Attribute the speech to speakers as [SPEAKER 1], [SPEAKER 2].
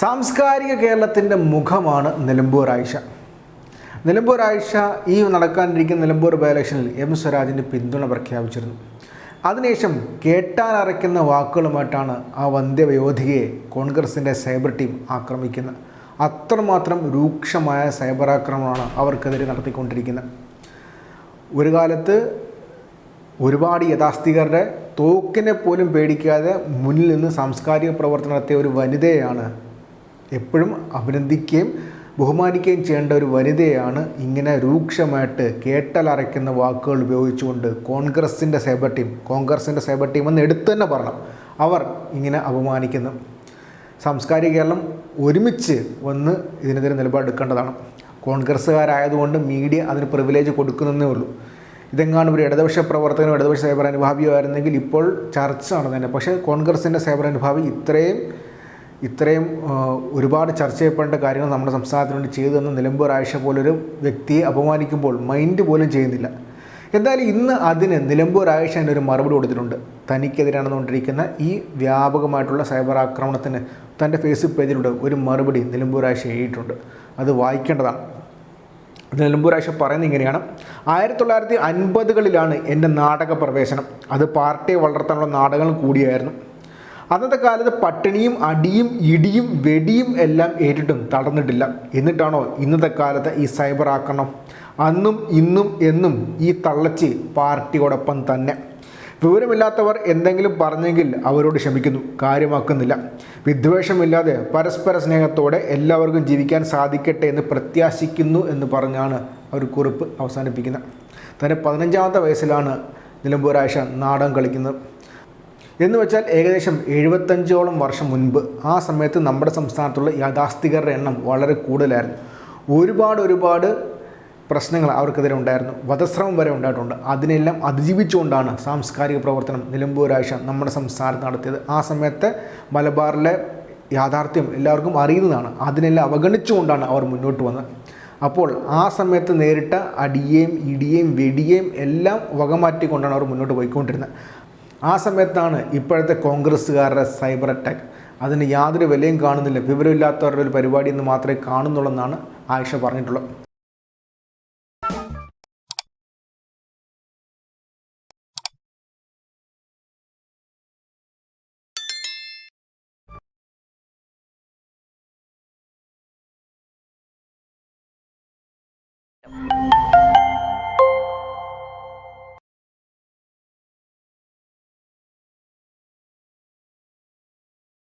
[SPEAKER 1] സാംസ്കാരിക കേരളത്തിന്റെ മുഖമാണ് നിലമ്പൂർ ആയിഷ. നിലമ്പൂർ ആയിഷ ഈ നടക്കാനിരിക്കുന്ന നിലമ്പൂർ ബൈ ഇലക്ഷനിൽ എം സ്വരാജിന് പിന്തുണ പ്രഖ്യാപിച്ചിരുന്നു. അതിനുശേഷം കേട്ടാലറയ്ക്കുന്ന വാക്കുകളുമായിട്ടാണ് ആ വന്ധ്യവയോധികയെ കോൺഗ്രസിന്റെ സൈബർ ടീം ആക്രമിക്കുന്നത്. അത്രമാത്രം രൂക്ഷമായ സൈബർ ആക്രമണമാണ് അവർക്കെതിരെ നടത്തിക്കൊണ്ടിരിക്കുന്നത്. ഒരു കാലത്ത് ഒരുപാട് യഥാസ്ഥികരുടെ തോക്കിനെ പോലും പേടിക്കാതെ മുന്നിൽ നിന്ന് സാംസ്കാരിക പ്രവർത്തനം നടത്തിയ ഒരു വനിതയാണ് എപ്പോഴും അഭിനന്ദിക്കുകയും ബഹുമാനിക്കുകയും ചെയ്യേണ്ട ഒരു വനിതയാണ് ഇങ്ങനെ രൂക്ഷമായിട്ട് കേട്ടലറയ്ക്കുന്ന വാക്കുകൾ ഉപയോഗിച്ചുകൊണ്ട് കോൺഗ്രസിന്റെ സൈബർ ടീം കോൺഗ്രസിന്റെ സൈബർ ടീം എന്ന് എടുത്തു തന്നെ പറയണം. അവർ ഇങ്ങനെ അപമാനിക്കുന്നു. സാംസ്കാരിക കേരളം ഒരുമിച്ച് വന്ന് ഇതിനെതിരെ നിലപാടെടുക്കേണ്ടതാണ് കോൺഗ്രസ്സുകാരായതുകൊണ്ട് മീഡിയ അതിന് പ്രിവിലേജ് കൊടുക്കുന്നതേ ഉള്ളൂ. ഇതെങ്ങാണ് ഒരു ഇടതുപക്ഷ പ്രവർത്തകനും ഇടതുപക്ഷ സൈബർ അനുഭാവിയോ ആയിരുന്നെങ്കിൽ ഇപ്പോൾ ചർച്ച നടന്നതന്നെ പക്ഷേ കോൺഗ്രസിന്റെ സൈബർ അനുഭാവി ഇത്രയും ഇത്രയും ഒരുപാട് ചർച്ച ചെയ്യപ്പെടേണ്ട കാര്യങ്ങൾ നമ്മുടെ സംസ്ഥാനത്തിന് വേണ്ടി ചെയ്തു തന്ന നിലമ്പൂർ ആഴ്ച പോലൊരു വ്യക്തിയെ അപമാനിക്കുമ്പോൾ മൈൻഡ് പോലും ചെയ്യുന്നില്ല. എന്തായാലും ഇന്ന് അതിന് നിലമ്പൂർ ആഴ്ച തന്നെ ഒരു മറുപടി കൊടുത്തിട്ടുണ്ട്. തനിക്കെതിരെ നടന്നുകൊണ്ടിരിക്കുന്ന ഈ വ്യാപകമായിട്ടുള്ള സൈബർ ആക്രമണത്തിന് തന്റെ ഫേസ്ബുക്ക് പേജിലൂടെ ഒരു മറുപടി നിലമ്പൂർ ആഴ്ച എഴുതിയിട്ടുണ്ട്. അത് വായിക്കേണ്ടതാണ്. നിലമ്പൂർ ആഴ്ച പറയുന്നത് ഇങ്ങനെയാണ്. ആയിരത്തി തൊള്ളായിരത്തി അൻപതുകളിലാണ് എന്റെ നാടക പ്രവേശനം അത് പാർട്ടിയെ വളർത്താനുള്ള നാടകങ്ങൾ കൂടിയായിരുന്നു. അന്നത്തെ കാലത്ത് പട്ടിണിയും അടിയും ഇടിയും വെടിയും എല്ലാം ഏറ്റിട്ടും തടഞ്ഞിട്ടില്ല എന്നിട്ടാണോ ഇന്നത്തെ കാലത്ത് ഈ സൈബർ ആക്രമണം? അന്നും ഇന്നും എന്നും ഈ തള്ളച്ചി പാർട്ടിയോടൊപ്പം തന്നെ. വിവരമില്ലാത്തവർ എന്തെങ്കിലും പറഞ്ഞെങ്കിൽ അവരോട് ക്ഷമിക്കുന്നു. കാര്യമാക്കുന്നില്ല. വിദ്വേഷമില്ലാതെ പരസ്പര സ്നേഹത്തോടെ എല്ലാവർക്കും ജീവിക്കാൻ സാധിക്കട്ടെ എന്ന് പ്രത്യാശിക്കുന്നു എന്ന് പറഞ്ഞാണ് ഒരു കുറിപ്പ് അവസാനിപ്പിക്കുന്നത്. തന്റെ പതിനഞ്ചാമത്തെ വയസ്സിലാണ് നിലമ്പൂരാഴ്ച നാടകം കളിക്കുന്നത്. എന്ന് വെച്ചാൽ ഏകദേശം എഴുപത്തഞ്ചോളം വർഷം മുൻപ് ആ സമയത്ത് നമ്മുടെ സംസ്ഥാനത്തുള്ള യാഥാസ്ഥികരുടെ എണ്ണം വളരെ കൂടുതലായിരുന്നു. ഒരുപാട് ഒരുപാട് പ്രശ്നങ്ങൾ അവർക്കെതിരെ ഉണ്ടായിരുന്നു. വധശ്രമം വരെ ഉണ്ടായിട്ടുണ്ട്. അതിനെല്ലാം അതിജീവിച്ചുകൊണ്ടാണ് സാംസ്കാരിക പ്രവർത്തനം നിലമ്പൂരാഴ്ച നമ്മുടെ സംസ്ഥാനത്ത് നടത്തിയത്. ആ സമയത്തെ മലബാറിലെ യാഥാർത്ഥ്യം എല്ലാവർക്കും അറിയുന്നതാണ്. അതിനെല്ലാം അവഗണിച്ചുകൊണ്ടാണ് അവർ മുന്നോട്ട് വന്നത്. അപ്പോൾ ആ സമയത്ത് നേരിട്ട അടിയേയും ഇടിയേയും വെടിയേയും എല്ലാം വകമാറ്റിക്കൊണ്ടാണ് അവർ മുന്നോട്ട് പോയിക്കൊണ്ടിരുന്നത്. ആ സമയത്താണ് ഇപ്പോഴത്തെ കോൺഗ്രസ്സുകാരുടെ സൈബർ അറ്റാക്ക്. അതിന് യാതൊരു വിലയും കാണുന്നില്ല. വിവരമില്ലാത്തവരുടെ ഒരു പരിപാടി എന്ന് മാത്രമേ കാണുന്നുള്ളൂ എന്നാണ് ആയിഷ പറഞ്ഞിട്ടുള്ളത്.